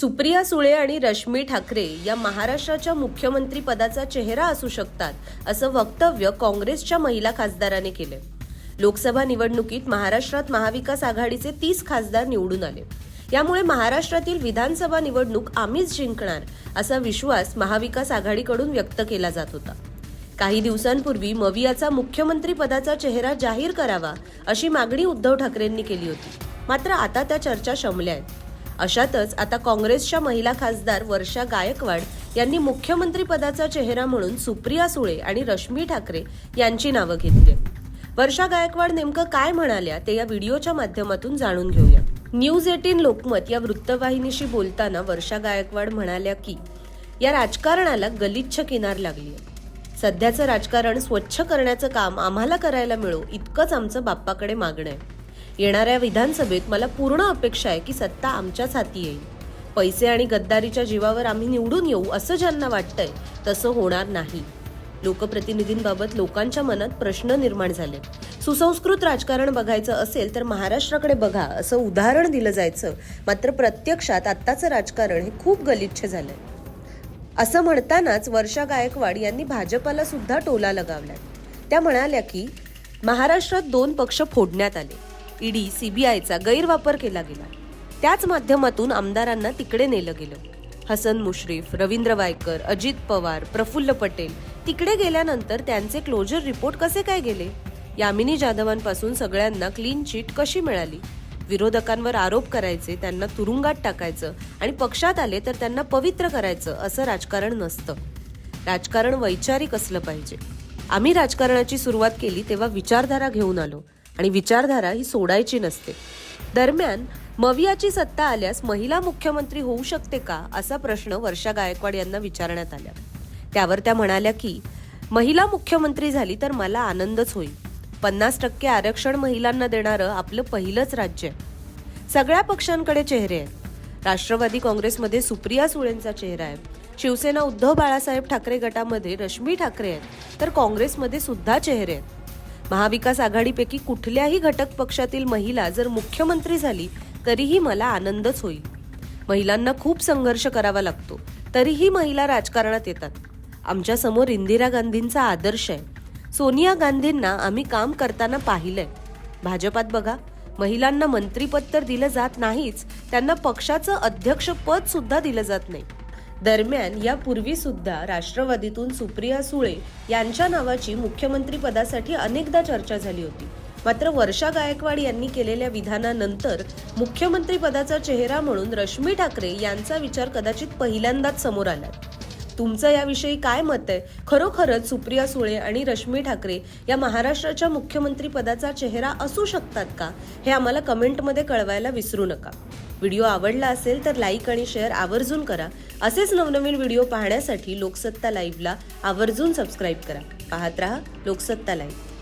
सुप्रिया सुळे आणि रश्मी ठाकरे या महाराष्ट्राच्या मुख्यमंत्री पदाचा चेहरा असू शकतात असं वक्तव्य काँग्रेसच्या महिला खासदाराने केले लोकसभा निवडणुकीत महाराष्ट्रात महाविकास आघाडीचे तीस खासदार निवडून आले. यामुळे महाराष्ट्रातील विधानसभा निवडणूक आम्हीच जिंकणार असा विश्वास महाविकास आघाडीकडून व्यक्त केला जात होता. काही दिवसांपूर्वी मवियाचा मुख्यमंत्री पदाचा चेहरा जाहीर करावा अशी मागणी उद्धव ठाकरेंनी केली होती. मात्र आता त्या चर्चा शमल्या आहेत. अशातच आता काँग्रेसच्या महिला खासदार वर्षा गायकवाड यांनी मुख्यमंत्री पदाचा चेहरा म्हणून सुप्रिया सुळे आणि रश्मी ठाकरे यांची नावं घेतली वर्षा गायकवाड नेमकं काय म्हणाल्या ते या व्हिडिओच्या माध्यमातून जाणून घेऊया. न्यूज एटीन लोकमत या वृत्तवाहिनीशी बोलताना वर्षा गायकवाड म्हणाल्या की या राजकारणाला गलिच्छ किनार लागली सध्याचं राजकारण स्वच्छ करण्याचं काम आम्हाला करायला मिळो इतकंच आमचं बाप्पाकडे मागणं आहे. येणाऱ्या विधानसभेत मला पूर्ण अपेक्षा आहे की सत्ता आमच्याच हाती येईल. पैसे आणि गद्दारीच्या जीवावर आम्ही निवडून येऊ असं ज्यांना वाटतंय तसं होणार नाही. लोकप्रतिनिधींबाबत लोकांच्या मनात प्रश्न निर्माण झाले. सुसंस्कृत राजकारण बघायचं असेल तर महाराष्ट्राकडे बघा असं उदाहरण दिलं जायचं. मात्र प्रत्यक्षात आत्ताचं राजकारण हे खूप गलिच्छ झालंय. असं म्हणतानाच वर्षा गायकवाड यांनी भाजपाला सुद्धा टोला लगावलाय. त्या म्हणाल्या की महाराष्ट्रात दोन पक्ष फोडण्यात आले. ईडी सीबीआयचा गैरवापर केला गेला. त्याच माध्यमातून आमदारांना तिकडे नेलं गेलं. हसन मुश्रीफ रवींद्र वायकर अजित पवार प्रफुल्ल पटेल तिकडे गेल्यानंतर त्यांचे क्लोजर रिपोर्ट कसे काय गेले? यामिनी जाधवांपासून सगळ्यांना क्लीन चिट कशी मिळाली? विरोधकांवर आरोप करायचे त्यांना तुरुंगात टाकायचं आणि पक्षात आले तर त्यांना पवित्र करायचं असं राजकारण नसतं. राजकारण वैचारिक असलं पाहिजे. आम्ही राजकारणाची सुरुवात केली तेव्हा विचारधारा घेऊन आलो. आणि विचारधारा ही सोडायची नसते. दरम्यान मवियाची सत्ता आल्यास महिला मुख्यमंत्री होऊ शकते का असा प्रश्न वर्षा गायकवाड यांना विचारण्यात आला. त्यावर त्या म्हणाल्या की महिला मुख्यमंत्री झाली तर मला आनंदच होईल. पन्नास टक्के आरक्षण महिलांना देणारं आपलं पहिलंच राज्य आहे. सगळ्या पक्षांकडे चेहरे आहेत. राष्ट्रवादी काँग्रेसमध्ये सुप्रिया सुळेंचा चेहरा आहे. शिवसेना उद्धव बाळासाहेब ठाकरे गटामध्ये रश्मी ठाकरे आहेत. तर काँग्रेसमध्ये सुद्धा चेहरे आहेत. महाविकास आघाडीपैकी कुठल्याही घटक पक्षातील महिला जर मुख्यमंत्री झाली तरीही मला आनंदच होईल. महिलांना खूप संघर्ष करावा लागतो तरीही महिला राजकारणात येतात. आमच्यासमोर इंदिरा गांधींचा आदर्श आहे. सोनिया गांधींना आम्ही काम करताना पाहिलंय. भाजपात बघा महिलांना मंत्रीपद तर दिलं जात नाहीच त्यांना पक्षाचं अध्यक्षपद सुद्धा दिलं जात नाही. दरम्यान यापूर्वी सुद्धा राष्ट्रवादीतून सुप्रिया सुळे यांच्या नावाची मुख्यमंत्री पदासाठी अनेकदा चर्चा झाली होती. मात्र वर्षा गायकवाड यांनी केलेल्या विधानानंतर मुख्यमंत्री पदाचा चेहरा म्हणून रश्मी ठाकरे यांचा विचार कदाचित पहिल्यांदाच समोर आला तुमचं याविषयी काय मत आहे? खरोखरच सुप्रिया सुळे आणि रश्मी ठाकरे या महाराष्ट्राच्या मुख्यमंत्री पदाचा चेहरा असू शकतात का? हे आम्हाला कमेंटमध्ये कळवायला विसरू नका. व्हिडिओ आवडला असेल तर लाईक आणि शेअर आवर्जून करा. असेच नवनवीन व्हिडिओ पाहण्यासाठी लोकसत्ता लाईव्हला आवर्जून सबस्क्राईब करा. पाहत रहा लोकसत्ता लाईव्ह.